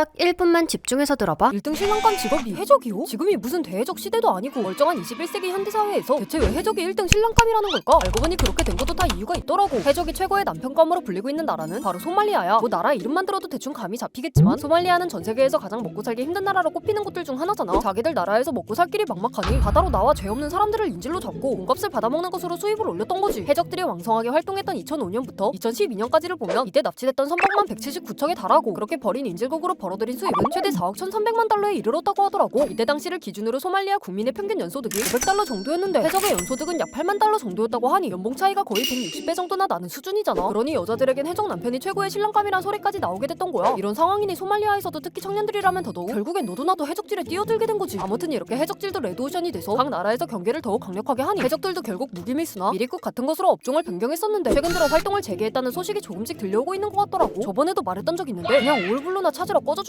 딱 1분만 집중해서 들어봐. 1등 신랑감 직업이 해적이요? 지금이 무슨 대해적 시대도 아니고 멀쩡한 21세기 현대사회에서 대체 왜 해적이 1등 신랑감이라는 걸까? 알고 보니 그렇게 된 것도 다 이유가 있더라고 해적이 최고의 남편감으로 불리고 있는 나라는 바로 소말리아야 뭐 나라 이름만 들어도 대충 감이 잡히겠지만 소말리아는 전 세계에서 가장 먹고 살기 힘든 나라로 꼽히는 곳들 중 하나잖아 자기들 나라에서 먹고 살 길이 막막하니 바다로 나와 죄 없는 사람들을 인질로 잡고 몸값을 받아먹는 것으로 수입을 올렸던 거지 해적들이 왕성하게 활동했던 2005년부터 2012년까지를 보면 이때 납치됐던 선박만 179척에 달하고 그렇게 벌인 인질국으로 벌어들인 수입은 최대 4억 1,300만 달러에 이르렀다고 하더라고. 이때 당시를 기준으로 소말리아 국민의 평균 연소득이 500달러 정도였는데 해적의 연소득은 약 8만 달러 정도였다고 하니 연봉 차이가 거의 160배 정도나 나는 수준이잖아. 그러니 여자들에겐 해적 남편이 최고의 신랑감이란 소리까지 나오게 됐던 거야. 이런 상황이니 소말리아에서도 특히 청년들이라면 더더욱 결국엔 너도 나도 해적질에 뛰어들게 된 거지. 아무튼 이렇게 해적질도 레드오션이 돼서 각 나라에서 경계를 더욱 강력하게 하니 해적들도 결국 무기밀수나 미리국 같은 것으로 업종을 변경했었는데 최근 들어 활동을 재개했다는 소식이 조금씩 들려오고 있는 것 같더라고. 저번에도 말했던 적 있는데 그냥 올블루나 찾으러 꺼져